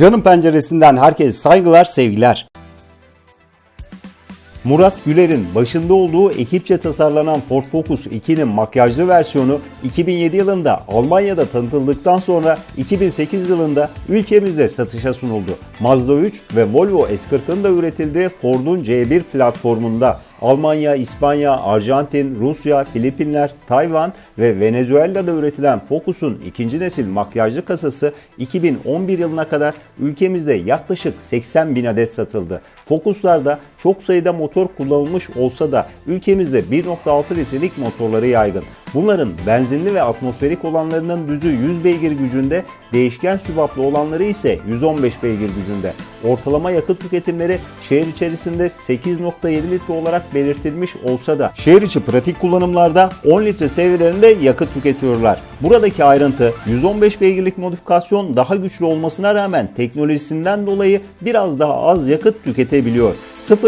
Canım penceresinden herkese saygılar, sevgiler. Murat Güler'in başında olduğu ekipçe tasarlanan Ford Focus 2'nin makyajlı versiyonu 2007 yılında Almanya'da tanıtıldıktan sonra 2008 yılında ülkemizde satışa sunuldu. Mazda 3 ve Volvo S40'ın da üretildiği Ford'un C1 platformunda Almanya, İspanya, Arjantin, Rusya, Filipinler, Tayvan ve Venezuela'da üretilen Focus'un ikinci nesil makyajlı kasası 2011 yılına kadar ülkemizde yaklaşık 80 bin adet satıldı. Focus'larda çok sayıda motor kullanılmış olsa da ülkemizde 1.6 litrelik motorları yaygın. Bunların benzinli ve atmosferik olanlarının düzü 100 beygir gücünde, değişken sübaplı olanları ise 115 beygir gücünde. Ortalama yakıt tüketimleri şehir içerisinde 8.7 litre olarak belirtilmiş olsa da şehir içi pratik kullanımlarda 10 litre seviyelerinde yakıt tüketiyorlar. Buradaki ayrıntı 115 beygirlik modifikasyon daha güçlü olmasına rağmen teknolojisinden dolayı biraz daha az yakıt tüketebiliyor.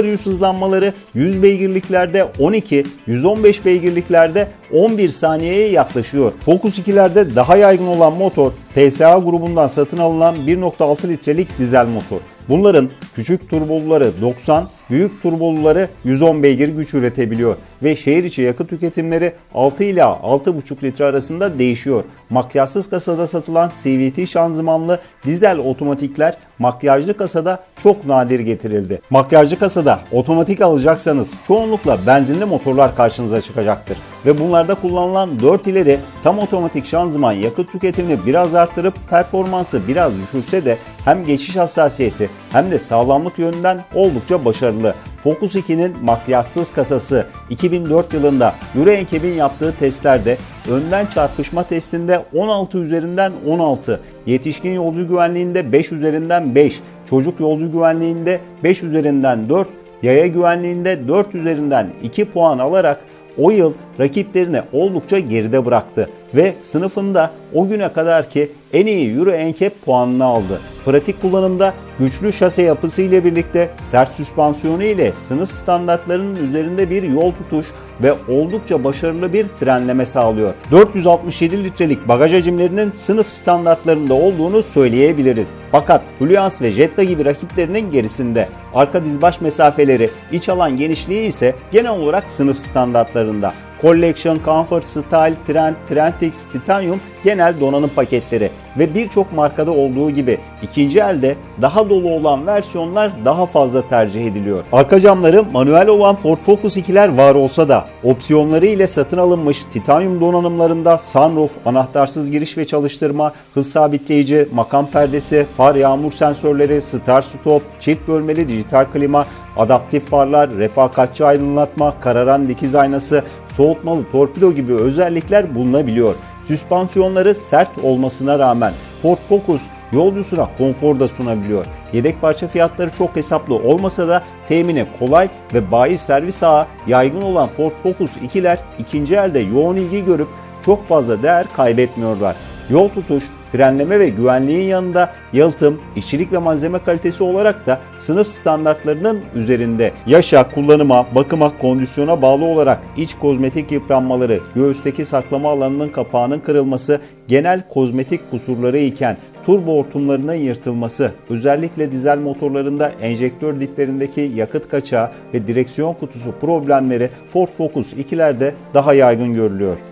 0-100 hızlanmaları 100 beygirliklerde 12, 115 beygirliklerde 11 saniyeye yaklaşıyor. Focus 2'lerde daha yaygın olan motor PSA grubundan satın alınan 1.6 litrelik dizel motor. Bunların küçük turboluları 90, büyük turboluları 110 beygir güç üretebiliyor ve şehir içi yakıt tüketimleri 6 ila 6,5 litre arasında değişiyor. Makyajsız kasada satılan CVT şanzımanlı dizel otomatikler makyajlı kasada çok nadir getirildi. Makyajlı kasada otomatik alacaksanız çoğunlukla benzinli motorlar karşınıza çıkacaktır ve bunlarda kullanılan 4 ileri tam otomatik şanzıman yakıt tüketimini biraz arttırıp performansı biraz düşürse de hem geçiş hassasiyeti hem de sağlamlık yönünden oldukça başarılı. Focus 2'nin makyajsız kasası. 2004 yılında Euro NCAP'in yaptığı testlerde önden çarpışma testinde 16 üzerinden 16, yetişkin yolcu güvenliğinde 5 üzerinden 5, çocuk yolcu güvenliğinde 5 üzerinden 4, yaya güvenliğinde 4 üzerinden 2 puan alarak o yıl rakiplerini oldukça geride bıraktı. Ve sınıfında o güne kadar ki en iyi Euro NCAP puanını aldı. Pratik kullanımda güçlü şase yapısı ile birlikte sert süspansiyonu ile sınıf standartlarının üzerinde bir yol tutuş ve oldukça başarılı bir frenleme sağlıyor. 467 litrelik bagaj hacimlerinin sınıf standartlarında olduğunu söyleyebiliriz. Fakat Fluence ve Jetta gibi rakiplerinin gerisinde. Arka dizbaş mesafeleri, iç alan genişliği ise genel olarak sınıf standartlarında. Collection, Comfort, Style, Trend, Trendix, Titanium genel donanım paketleri ve birçok markada olduğu gibi ikinci elde daha dolu olan versiyonlar daha fazla tercih ediliyor. Arka camları manuel olan Ford Focus 2'ler var olsa da opsiyonları ile satın alınmış titanyum donanımlarında sunroof, anahtarsız giriş ve çalıştırma, hız sabitleyici, makam perdesi, far yağmur sensörleri, start stop, çift bölmeli dijital klima, adaptif farlar, refakatçi aydınlatma, kararan dikiz aynası, soğutmalı torpido gibi özellikler bulunabiliyor. Süspansiyonları sert olmasına rağmen Ford Focus yolcusuna konfor da sunabiliyor. Yedek parça fiyatları çok hesaplı olmasa da temini kolay ve bayi servis ağı yaygın olan Ford Focus 2'ler ikinci elde yoğun ilgi görüp çok fazla değer kaybetmiyorlar. Yol tutuş, frenleme ve güvenliğin yanında yalıtım, işçilik ve malzeme kalitesi olarak da sınıf standartlarının üzerinde. Yaşa, kullanıma, bakıma, kondisyona bağlı olarak iç kozmetik yıpranmaları, göğüsteki saklama alanının kapağının kırılması, genel kozmetik kusurları iken turbo hortumlarının yırtılması, özellikle dizel motorlarında enjektör diplerindeki yakıt kaçağı ve direksiyon kutusu problemleri Ford Focus 2'lerde daha yaygın görülüyor.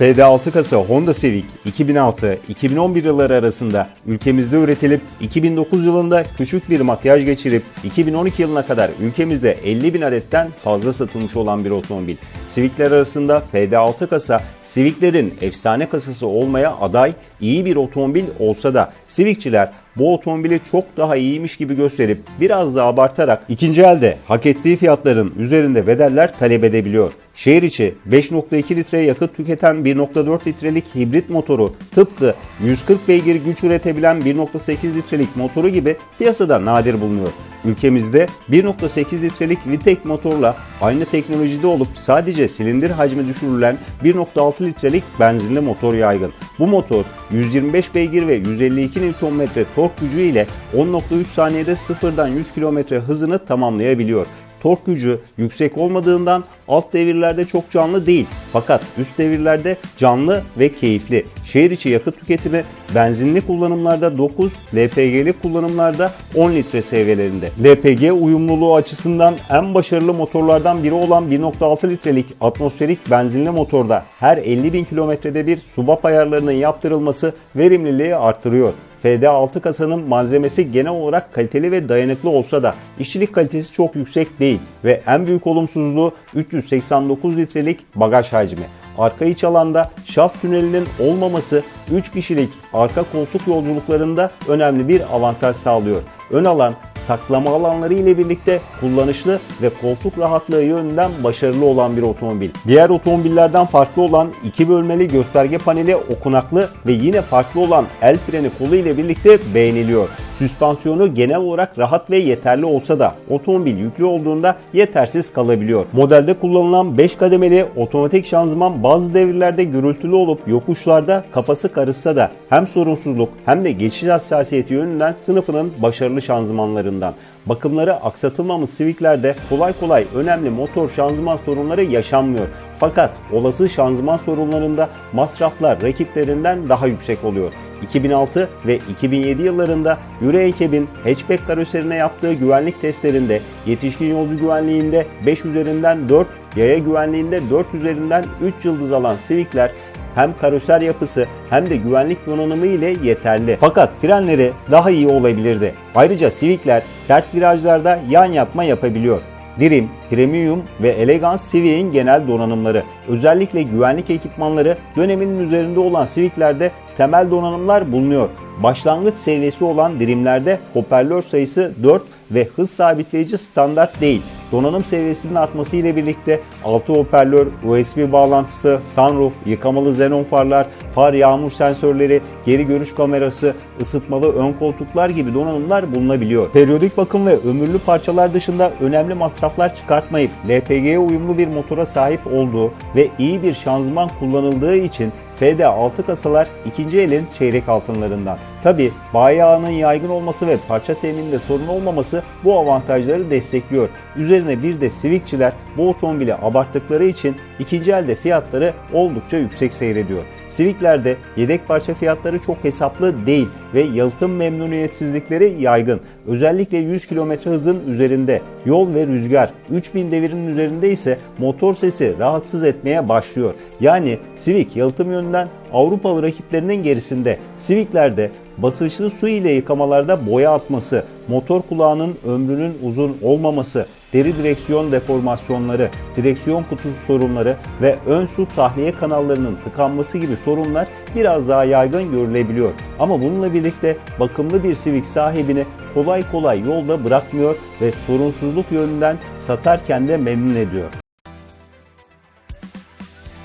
FD6 kasa Honda Civic 2006-2011 yılları arasında ülkemizde üretilip 2009 yılında küçük bir makyaj geçirip 2012 yılına kadar ülkemizde 50 bin adetten fazla satılmış olan bir otomobil. Civic'ler arasında FD6 kasa Civic'lerin efsane kasası olmaya aday iyi bir otomobil olsa da Civic'çiler bu otomobili çok daha iyiymiş gibi gösterip biraz da abartarak ikinci elde hak ettiği fiyatların üzerinde bedeller talep edebiliyor. Şehir içi 5.2 litre yakıt tüketen 1.4 litrelik hibrit motoru tıpkı 140 beygir güç üretebilen 1.8 litrelik motoru gibi piyasada nadir bulunuyor. Ülkemizde 1.8 litrelik VTEC motorla aynı teknolojide olup sadece silindir hacmi düşürülen 1.6 litrelik benzinli motor yaygın. Bu motor 125 beygir ve 152 Nm tork gücü ile 10.3 saniyede sıfırdan 100 km hızını tamamlayabiliyor. Tork gücü yüksek olmadığından alt devirlerde çok canlı değil. Fakat üst devirlerde canlı ve keyifli. Şehir içi yakıt tüketimi benzinli kullanımlarda 9, LPG'li kullanımlarda 10 litre seviyelerinde. LPG uyumluluğu açısından en başarılı motorlardan biri olan 1.6 litrelik atmosferik benzinli motorda her 50 bin kilometrede bir subap ayarlarının yaptırılması verimliliği artırıyor. FD6 kasanın malzemesi genel olarak kaliteli ve dayanıklı olsa da işçilik kalitesi çok yüksek değil ve en büyük olumsuzluğu 389 litrelik bagaj hacmi. Arka iç alanda şaft tünelinin olmaması 3 kişilik arka koltuk yolculuklarında önemli bir avantaj sağlıyor. Ön alan saklama alanları ile birlikte kullanışlı ve koltuk rahatlığı yönünden başarılı olan bir otomobil. Diğer otomobillerden farklı olan iki bölmeli gösterge paneli okunaklı ve yine farklı olan el freni kolu ile birlikte beğeniliyor. Süspansiyonu genel olarak rahat ve yeterli olsa da otomobil yüklü olduğunda yetersiz kalabiliyor. Modelde kullanılan 5 kademeli otomatik şanzıman bazı devirlerde gürültülü olup yokuşlarda kafası karışsa da hem sorunsuzluk hem de geçiş hassasiyeti yönünden sınıfının başarılı şanzımanlarından. Bakımları aksatılmamış Civic'lerde kolay kolay önemli motor şanzıman sorunları yaşanmıyor. Fakat olası şanzıman sorunlarında masraflar rakiplerinden daha yüksek oluyor. 2006 ve 2007 yıllarında Euro NCAP'in hatchback karoserine yaptığı güvenlik testlerinde yetişkin yolcu güvenliğinde 5 üzerinden 4, yaya güvenliğinde 4 üzerinden 3 yıldız alan Civic'ler hem karoser yapısı hem de güvenlik donanımı ile yeterli. Fakat frenleri daha iyi olabilirdi. Ayrıca Civic'ler sert virajlarda yan yatma yapabiliyor. Dream, Premium ve Elegance Civic'in genel donanımları, özellikle güvenlik ekipmanları döneminin üzerinde olan Civic'lerde temel donanımlar bulunuyor. Başlangıç seviyesi olan Dream'lerde hoparlör sayısı 4 ve hız sabitleyici standart değil. Donanım seviyesinin artması ile birlikte 6 hoparlör, USB bağlantısı, sunroof, yıkamalı xenon farlar, far yağmur sensörleri, geri görüş kamerası, ısıtmalı ön koltuklar gibi donanımlar bulunabiliyor. Periyodik bakım ve ömürlü parçalar dışında önemli masraflar çıkartmayıp LPG'ye uyumlu bir motora sahip olduğu ve iyi bir şanzıman kullanıldığı için FD6 kasalar ikinci elin çeyrek altınlarından. Tabi bayi ağının yaygın olması ve parça temininde sorun olmaması bu avantajları destekliyor. Üzerine bir de Civic'çiler bu otomobili abarttıkları için ikinci elde fiyatları oldukça yüksek seyrediyor. Civic'lerde yedek parça fiyatları çok hesaplı değil ve yalıtım memnuniyetsizlikleri yaygın. Özellikle 100 km hızın üzerinde yol ve rüzgar 3000 devirin üzerinde ise motor sesi rahatsız etmeye başlıyor. Yani Civic yalıtım yönünden Avrupalı rakiplerinin gerisinde. Civic'lerde basınçlı su ile yıkamalarda boya atması, motor kulağının ömrünün uzun olmaması, deri direksiyon deformasyonları, direksiyon kutusu sorunları ve ön su tahliye kanallarının tıkanması gibi sorunlar biraz daha yaygın görülebiliyor. Ama bununla birlikte bakımlı bir Civic sahibini kolay kolay yolda bırakmıyor ve sorunsuzluk yönünden satarken de memnun ediyor.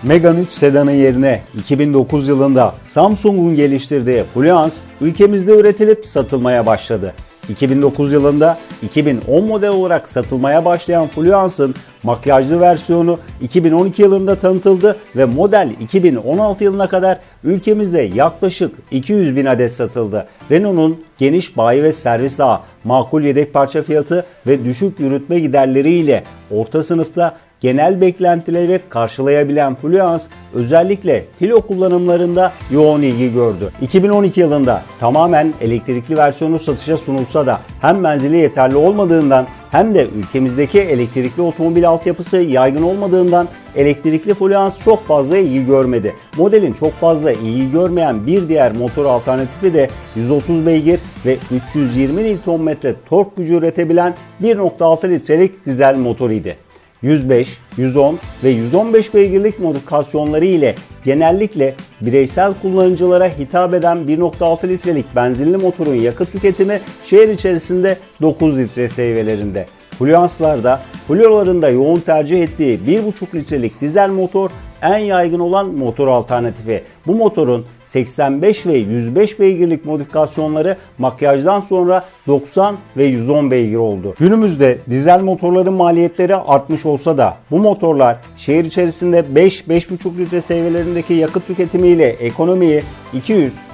Megane 3 sedanın yerine 2009 yılında Samsung'un geliştirdiği Fluence ülkemizde üretilip satılmaya başladı. 2009 yılında 2010 model olarak satılmaya başlayan Fluence'ın makyajlı versiyonu 2012 yılında tanıtıldı ve model 2016 yılına kadar ülkemizde yaklaşık 200 bin adet satıldı. Renault'un geniş bayi ve servis ağı, makul yedek parça fiyatı ve düşük yürütme giderleriyle orta sınıfta genel beklentileri karşılayabilen Fluence özellikle filo kullanımlarında yoğun ilgi gördü. 2012 yılında tamamen elektrikli versiyonu satışa sunulsa da hem menzili yeterli olmadığından hem de ülkemizdeki elektrikli otomobil altyapısı yaygın olmadığından elektrikli Fluence çok fazla ilgi görmedi. Modelin çok fazla ilgi görmeyen bir diğer motor alternatifi de 130 beygir ve 320 Nm tork gücü üretebilen 1.6 litrelik dizel motor idi. 105, 110 ve 115 beygirlik modifikasyonları ile genellikle bireysel kullanıcılara hitap eden 1.6 litrelik benzinli motorun yakıt tüketimi şehir içerisinde 9 litre seviyelerinde. Fluence'larda Flora'ların yoğun tercih ettiği 1.5 litrelik dizel motor en yaygın olan motor alternatifi. Bu motorun 85 ve 105 beygirlik modifikasyonları makyajdan sonra 90 ve 110 beygir oldu. Günümüzde dizel motorların maliyetleri artmış olsa da bu motorlar şehir içerisinde 5-5,5 litre seviyelerindeki yakıt tüketimiyle ekonomiyi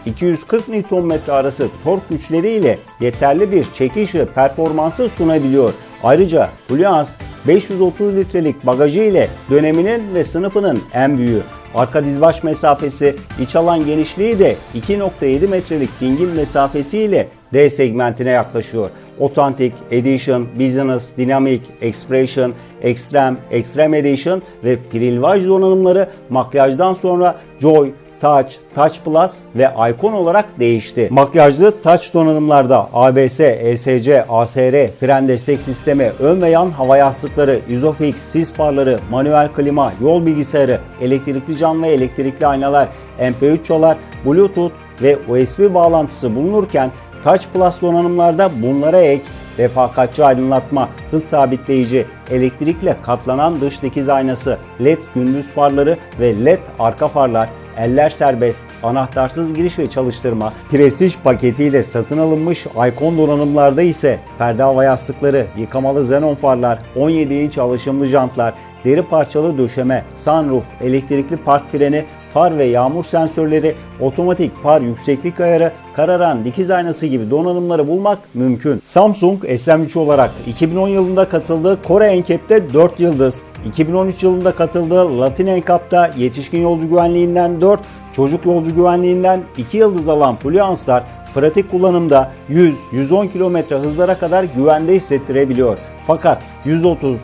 200-240 Nm arası tork güçleriyle yeterli bir çekiş ve performansı sunabiliyor. Ayrıca Fluence 530 litrelik bagajı ile döneminin ve sınıfının en büyüğü. Arka dizbaş mesafesi, iç alan genişliği de 2.7 metrelik dingil mesafesiyle D segmentine yaklaşıyor. Authentic, Edition, Business, Dynamic, Expression, Extreme, Extreme Edition ve Prilvaj donanımları makyajdan sonra Joy, Touch, Touch Plus ve Icon olarak değişti. Makyajlı Touch donanımlarda ABS, ESC, ASR, fren destek sistemi, ön ve yan hava yastıkları, Isofix, sis farları, manuel klima, yol bilgisayarı, elektrikli cam ve elektrikli aynalar, MP3 çalar, Bluetooth ve USB bağlantısı bulunurken Touch Plus donanımlarda bunlara ek refakatçi aydınlatma, hız sabitleyici, elektrikle katlanan dış dikiz aynası, LED gündüz farları ve LED arka farlar, eller serbest, anahtarsız giriş ve çalıştırma, prestij paketiyle satın alınmış Icon donanımlarda ise perde hava yastıkları, yıkamalı xenon farlar, 17 inç alışımlı jantlar, deri parçalı döşeme, sunroof, elektrikli park freni, far ve yağmur sensörleri, otomatik far yükseklik ayarı, kararan dikiz aynası gibi donanımları bulmak mümkün. Samsung SM3 olarak 2010 yılında katıldığı Kore NCAP'te 4 yıldız, 2013 yılında katıldığı Latin NCAP'ta yetişkin yolcu güvenliğinden 4, çocuk yolcu güvenliğinden 2 yıldız alan Fluence'lar pratik kullanımda 100-110 km hızlara kadar güvende hissettirebiliyor. Fakat 130-140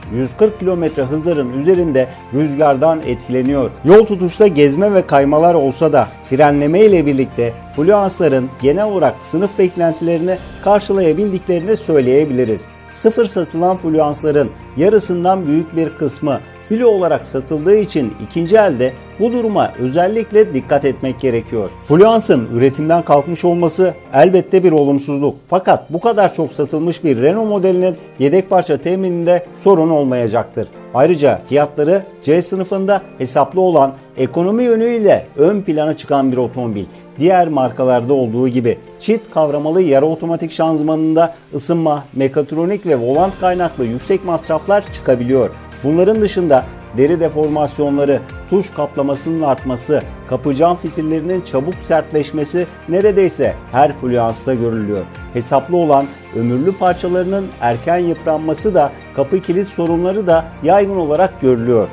km hızların üzerinde rüzgardan etkileniyor. Yol tutuşta gezme ve kaymalar olsa da frenleme ile birlikte Fluence'ların genel olarak sınıf beklentilerini karşılayabildiklerini söyleyebiliriz. Sıfır satılan Fluence'ların yarısından büyük bir kısmı filo olarak satıldığı için ikinci elde bu duruma özellikle dikkat etmek gerekiyor. Fluence'ın üretimden kalkmış olması elbette bir olumsuzluk. Fakat bu kadar çok satılmış bir Renault modelinin yedek parça temininde sorun olmayacaktır. Ayrıca fiyatları C sınıfında hesaplı olan ekonomi yönüyle ön plana çıkan bir otomobil. Diğer markalarda olduğu gibi çift kavramalı yarı otomatik şanzımanında ısınma, mekatronik ve volant kaynaklı yüksek masraflar çıkabiliyor. Bunların dışında deri deformasyonları, tuş kaplamasının artması, kapı cam fitillerinin çabuk sertleşmesi neredeyse her Fluence'da görülüyor. Hesaplı olan ömürlü parçalarının erken yıpranması da kapı kilit sorunları da yaygın olarak görülüyor.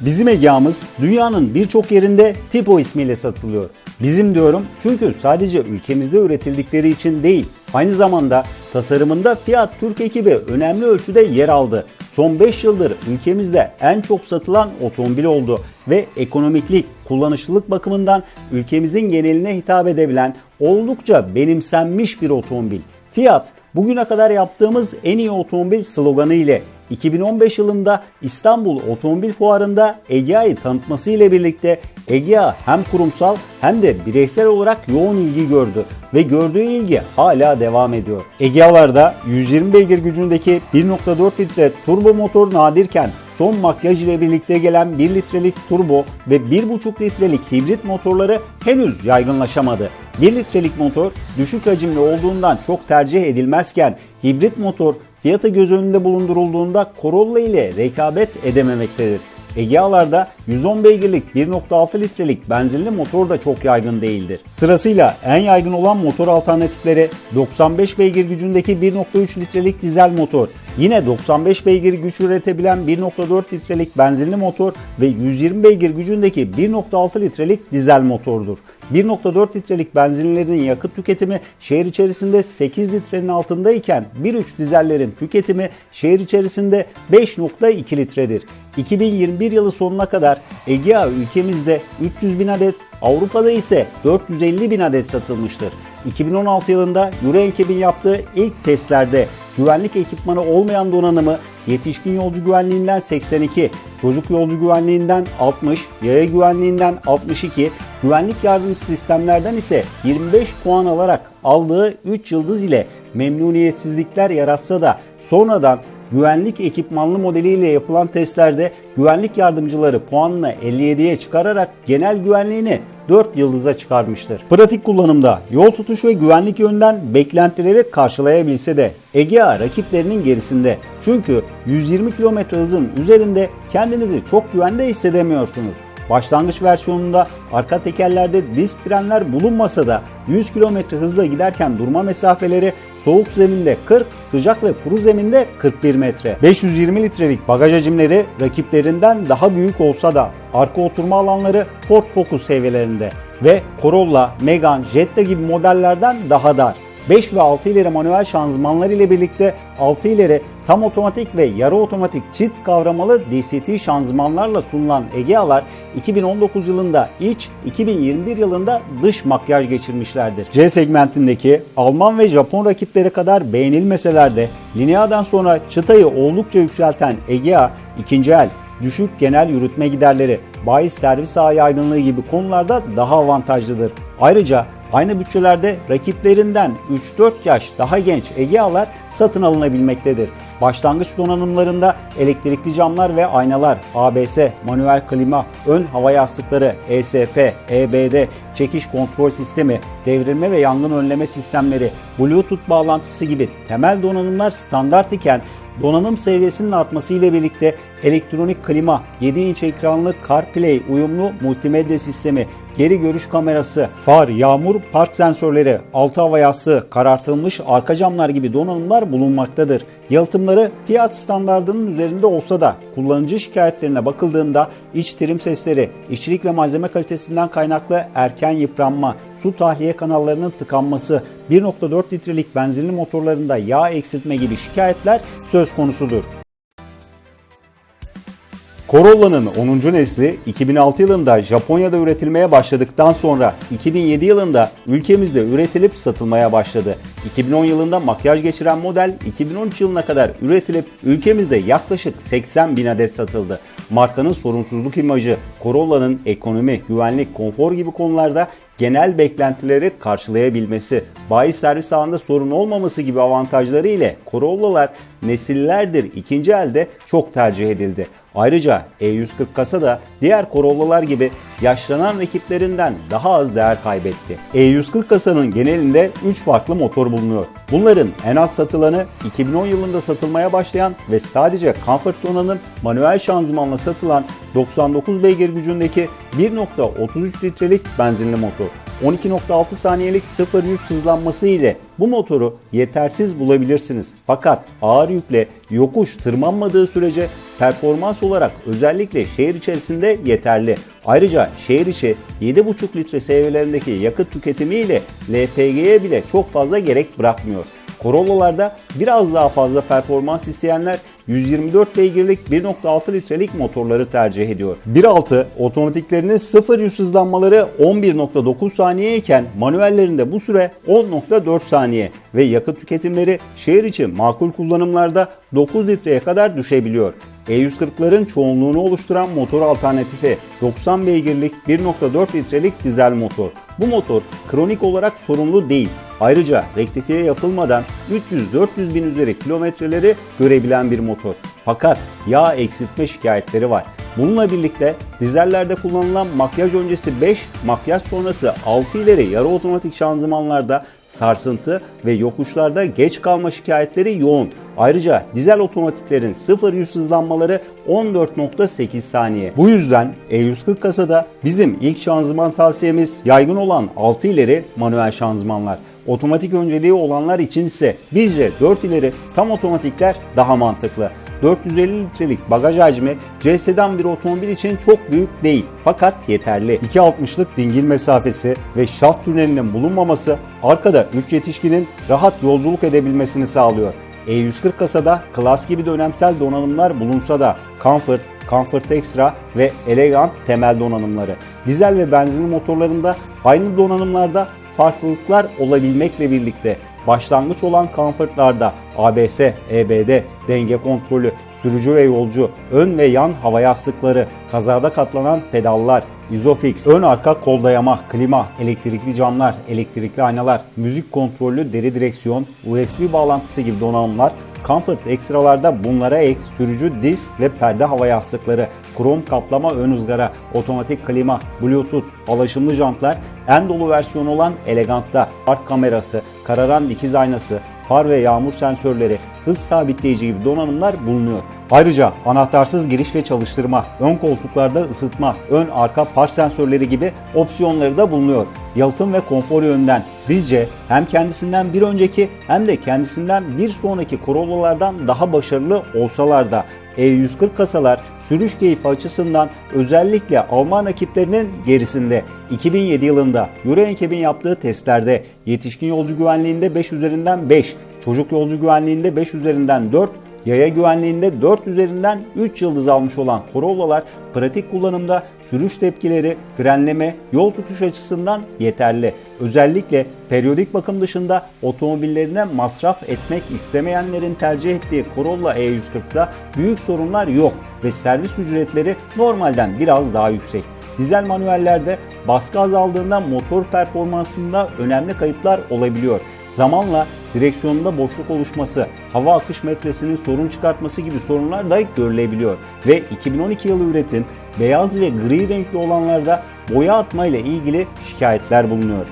Bizim Egea'mız dünyanın birçok yerinde Tipo ismiyle satılıyor. Bizim diyorum çünkü sadece ülkemizde üretildikleri için değil, aynı zamanda tasarımında Fiat Türk ekibi önemli ölçüde yer aldı. Son 5 yıldır ülkemizde en çok satılan otomobil oldu ve ekonomiklik, kullanışlılık bakımından ülkemizin geneline hitap edebilen oldukça benimsenmiş bir otomobil. Fiat bugüne kadar yaptığımız en iyi otomobil sloganı ile 2015 yılında İstanbul Otomobil Fuarı'nda Egea'yı tanıtması ile birlikte Egea hem kurumsal hem de bireysel olarak yoğun ilgi gördü ve gördüğü ilgi hala devam ediyor. Egea'larda 120 beygir gücündeki 1.4 litre turbo motor nadirken son makyaj ile birlikte gelen 1 litrelik turbo ve 1.5 litrelik hibrit motorları henüz yaygınlaşamadı. 1 litrelik motor düşük hacimli olduğundan çok tercih edilmezken hibrit motor fiyatı göz önünde bulundurulduğunda Corolla ile rekabet edememektedir. Egea'larda 110 beygirlik 1.6 litrelik benzinli motor da çok yaygın değildir. Sırasıyla en yaygın olan motor alternatifleri 95 beygir gücündeki 1.3 litrelik dizel motor, yine 95 beygir güç üretebilen 1.4 litrelik benzinli motor ve 120 beygir gücündeki 1.6 litrelik dizel motordur. 1.4 litrelik benzinlerin yakıt tüketimi şehir içerisinde 8 litrenin altındayken 1.3 dizellerin tüketimi şehir içerisinde 5.2 litredir. 2021 yılı sonuna kadar Egea ülkemizde 300 bin adet, Avrupa'da ise 450 bin adet satılmıştır. 2016 yılında Euro NCAP'in yaptığı ilk testlerde güvenlik ekipmanı olmayan donanımı yetişkin yolcu güvenliğinden 82, çocuk yolcu güvenliğinden 60, yaya güvenliğinden 62, güvenlik yardımcı sistemlerden ise 25 puan alarak aldığı 3 yıldız ile memnuniyetsizlikler yaratsa da sonradan güvenlik ekipmanlı modeliyle yapılan testlerde güvenlik yardımcıları puanını 57'ye çıkararak genel güvenliğini 4 yıldıza çıkarmıştır. Pratik kullanımda yol tutuş ve güvenlik yönden beklentileri karşılayabilse de Egea rakiplerinin gerisinde. Çünkü 120 km hızın üzerinde kendinizi çok güvende hissedemiyorsunuz. Başlangıç versiyonunda arka tekerlerde disk frenler bulunmasa da 100 km hızla giderken durma mesafeleri soğuk zeminde 40, sıcak ve kuru zeminde 41 metre. 520 litrelik bagaj hacimleri rakiplerinden daha büyük olsa da arka oturma alanları Ford Focus seviyelerinde ve Corolla, Megane, Jetta gibi modellerden daha dar. 5 ve 6 ileri manuel şanzımanlar ile birlikte 6 ileri tam otomatik ve yarı otomatik çift kavramalı DCT şanzımanlarla sunulan Egea'lar 2019 yılında iç, 2021 yılında dış makyaj geçirmişlerdir. C segmentindeki Alman ve Japon rakipleri kadar beğenilmeseler de Linea'dan sonra çıtayı oldukça yükselten Egea ikinci el, düşük genel yürütme giderleri, bayi servis ağı yaygınlığı gibi konularda daha avantajlıdır. Ayrıca Aynı bütçelerde rakiplerinden 3-4 yaş daha genç Egea'lar satın alınabilmektedir. Başlangıç donanımlarında elektrikli camlar ve aynalar, ABS, manuel klima, ön hava yastıkları, ESP, EBD, çekiş kontrol sistemi, devrilme ve yangın önleme sistemleri, Bluetooth bağlantısı gibi temel donanımlar standart iken Donanım seviyesinin artması ile birlikte elektronik klima, 7 inç ekranlı CarPlay uyumlu multimedya sistemi, geri görüş kamerası, far, yağmur, park sensörleri, altı hava yastığı, karartılmış arka camlar gibi donanımlar bulunmaktadır. Yalıtımları fiyat standardının üzerinde olsa da kullanıcı şikayetlerine bakıldığında iç trim sesleri, işçilik ve malzeme kalitesinden kaynaklı erken yıpranma, su tahliye kanallarının tıkanması, 1.4 litrelik benzinli motorlarında yağ eksiltme gibi şikayetler söz konusudur. Corolla'nın 10. nesli 2006 yılında Japonya'da üretilmeye başladıktan sonra 2007 yılında ülkemizde üretilip satılmaya başladı. 2010 yılında makyaj geçiren model 2013 yılına kadar üretilip ülkemizde yaklaşık 80 bin adet satıldı. Markanın sorunsuzluk imajı, Corolla'nın ekonomi, güvenlik, konfor gibi konularda genel beklentileri karşılayabilmesi, bayi servis ağında sorun olmaması gibi avantajları ile Corolla'lar nesillerdir ikinci elde çok tercih edildi. Ayrıca E140 kasa da diğer Corolla'lar gibi yaşlanan rakiplerinden daha az değer kaybetti. E140 kasanın genelinde 3 farklı motor bulunuyor. Bunların en az satılanı 2010 yılında satılmaya başlayan ve sadece Comfort donanım manuel şanzımanla satılan 99 beygir gücündeki 1.33 litrelik benzinli motor. 12.6 saniyelik 0-100 hızlanması ile bu motoru yetersiz bulabilirsiniz. Fakat ağır yükle yokuş tırmanmadığı sürece performans olarak özellikle şehir içerisinde yeterli. Ayrıca şehir içi 7.5 litre seviyelerindeki yakıt tüketimi ile LPG'ye bile çok fazla gerek bırakmıyor. Corolla'larda biraz daha fazla performans isteyenler 124 beygirlik 1.6 litrelik motorları tercih ediyor. 1.6 otomatiklerinin 0-100 hızlanmaları 11.9 saniye iken manuellerinde bu süre 10.4 saniye ve yakıt tüketimleri şehir içi makul kullanımlarda 9 litreye kadar düşebiliyor. E140'ların çoğunluğunu oluşturan motor alternatifi 90 beygirlik 1.4 litrelik dizel motor. Bu motor kronik olarak sorunlu değil. Ayrıca rektifiye yapılmadan 300-400 bin üzeri kilometreleri görebilen bir motor. Fakat yağ eksiltme şikayetleri var. Bununla birlikte dizellerde kullanılan makyaj öncesi 5, makyaj sonrası 6 ileri yarı otomatik şanzımanlarda sarsıntı ve yokuşlarda geç kalma şikayetleri yoğun. Ayrıca dizel otomatiklerin 0-100 hızlanmaları 14.8 saniye. Bu yüzden E140 kasada bizim ilk şanzıman tavsiyemiz yaygın olan 6 ileri manuel şanzımanlar. Otomatik önceliği olanlar için ise bizce 4 ileri tam otomatikler daha mantıklı. 450 litrelik bagaj hacmi C sedan bir otomobil için çok büyük değil fakat yeterli. 2.60'lık dingil mesafesi ve şaft tünelinin bulunmaması arkada 3 yetişkinin rahat yolculuk edebilmesini sağlıyor. E140 kasada Class gibi dönemsel donanımlar bulunsa da Comfort, Comfort Extra ve Elegant temel donanımları. Dizel ve benzinli motorlarında aynı donanımlarda farklılıklar olabilmekle birlikte başlangıç olan Comfort'larda ABS, EBD, denge kontrolü, sürücü ve yolcu, ön ve yan hava yastıkları, kazada katlanan pedallar, Isofix, ön arka kol dayama, klima, elektrikli camlar, elektrikli aynalar, müzik kontrollü deri direksiyon, USB bağlantısı gibi donanımlar Comfort ekstralarda bunlara ek sürücü diz ve perde hava yastıkları, krom kaplama ön ızgara, otomatik klima, bluetooth, alaşımlı jantlar, en dolu versiyonu olan Elegant'ta park kamerası, kararan dikiz aynası, far ve yağmur sensörleri, hız sabitleyici gibi donanımlar bulunuyor. Ayrıca anahtarsız giriş ve çalıştırma, ön koltuklarda ısıtma, ön arka park sensörleri gibi opsiyonları da bulunuyor. Yalıtım ve konfor yönden bizce hem kendisinden bir önceki hem de kendisinden bir sonraki Corolla'lardan daha başarılı olsalar da E140 kasalar sürüş keyfi açısından özellikle Alman rakiplerinin gerisinde. 2007 yılında Euro NCAP'in yaptığı testlerde yetişkin yolcu güvenliğinde 5 üzerinden 5, çocuk yolcu güvenliğinde 5 üzerinden 4, Yaya güvenliğinde 4 üzerinden 3 yıldız almış olan Corolla'lar pratik kullanımda sürüş tepkileri, frenleme, yol tutuş açısından yeterli. Özellikle periyodik bakım dışında otomobillerine masraf etmek istemeyenlerin tercih ettiği Corolla E140'da büyük sorunlar yok ve servis ücretleri normalden biraz daha yüksek. Dizel manuellerde baskı azaldığında motor performansında önemli kayıplar olabiliyor. Zamanla direksiyonunda boşluk oluşması, hava akış metresinin sorun çıkartması gibi sorunlar da görülebiliyor. Ve 2012 yılı üretim beyaz ve gri renkli olanlarda boya atma ile ilgili şikayetler bulunuyor.